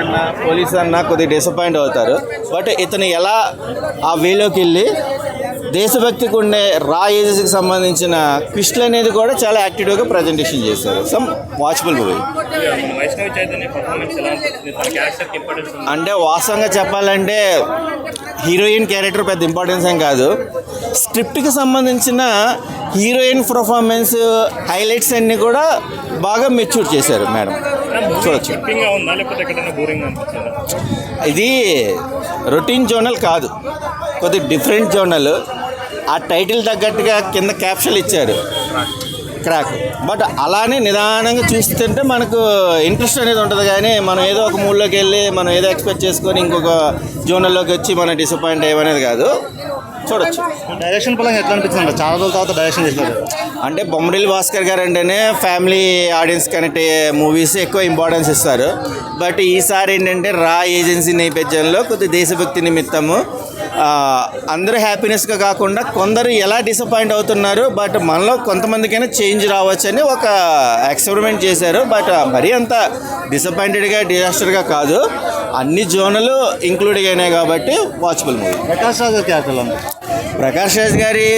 అన్న పోలీస్ అన్న కొద్దిగా డిసప్పాయింట్ అవుతారు. బట్ ఇతను ఎలా ఆ వేలోకి వెళ్ళి దేశభక్తికి ఉండే రా ఏజెస్కి సంబంధించిన క్విస్ట్లు అనేది కూడా చాలా యాక్టివ్గా ప్రజెంటేషన్ చేశారు. సమ్ వాచబుల్ మూవీ అంటే వాస్తవంగా చెప్పాలంటే హీరోయిన్ క్యారెక్టర్ పెద్ద ఇంపార్టెన్స్ ఏం కాదు. స్క్రిప్ట్కి సంబంధించిన హీరోయిన్ పర్ఫార్మెన్స్ హైలైట్స్ అన్నీ కూడా బాగా మెచ్యూర్ చేశారు మేడం. చూడొచ్చు. ఇది రొటీన్ జోనల్ కాదు. కొద్ది డిఫరెంట్ జోనల్ ఆ టైటిల్ తగ్గట్టుగా కింద క్యాప్షన్ ఇచ్చారు. క్రాక్. బట్ అలానే నిదానంగా చూస్తుంటే మనకు ఇంట్రెస్ట్ అనేది ఉంటుంది కానీ మనం ఏదో ఒక మూడ్లోకి వెళ్ళి మనం ఏదో ఎక్స్పెక్ట్ చేసుకొని ఇంకొక జోనల్లోకి వచ్చి మనం డిసప్పాయింట్ అయ్యమనేది కాదు. చూడొచ్చు. డైరెక్షన్ పరంగా ఎట్లా అనిపిస్తుంది? చాలా రోజుల తర్వాత డైరెక్షన్ చేశారు. అంటే బొమ్మడిల్ భాస్కర్ గారు అంటేనే ఫ్యామిలీ ఆడియన్స్ కనెక్ట్ అయ్యే మూవీస్ ఎక్కువ ఇంపార్టెన్స్ ఇస్తారు. బట్ ఈసారి ఏంటంటే రా ఏజెన్సీ నేపథ్యంలో కొద్ది దేశభక్తి నిమిత్తము అందరూ హ్యాపీనెస్గా కాకుండా కొందరు ఎలా డిసప్పాయింట్ అవుతున్నారు బట్ మనలో కొంతమందికైనా చేంజ్ రావచ్చని ఒక ఎక్స్పెరిమెంట్ చేశారు. బట్ మరీ అంత డిసప్పాయింటెడ్గా డిజాస్టర్గా కాదు. అన్ని జోన్లు ఇంక్లూడ్ అయినాయి కాబట్టి వాచబుల్ మూవీ. ప్రకాష్ రాజు ప్రకాష్ రాజ్ గారి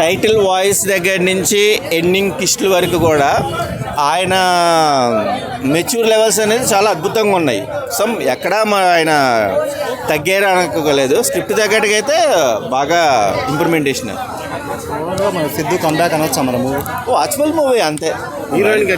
టైటిల్ వాయిస్ దగ్గర నుంచి ఎండింగ్ కిస్టుల వరకు కూడా ఆయన మెచ్యూర్ లెవెల్స్ అనేది చాలా అద్భుతంగా ఉన్నాయి. సమ్ ఎక్కడా మా ఆయన తగ్గారు అనుకోలేదు. స్క్రిప్ట్ అయితే బాగా ఇంప్రూవ్మెంటేషన్ సిద్ధు కంబ్యాక్ అనొచ్చా మన మూవీ వాచబుల్ మూవీ అంతే. హీరోయిన్కి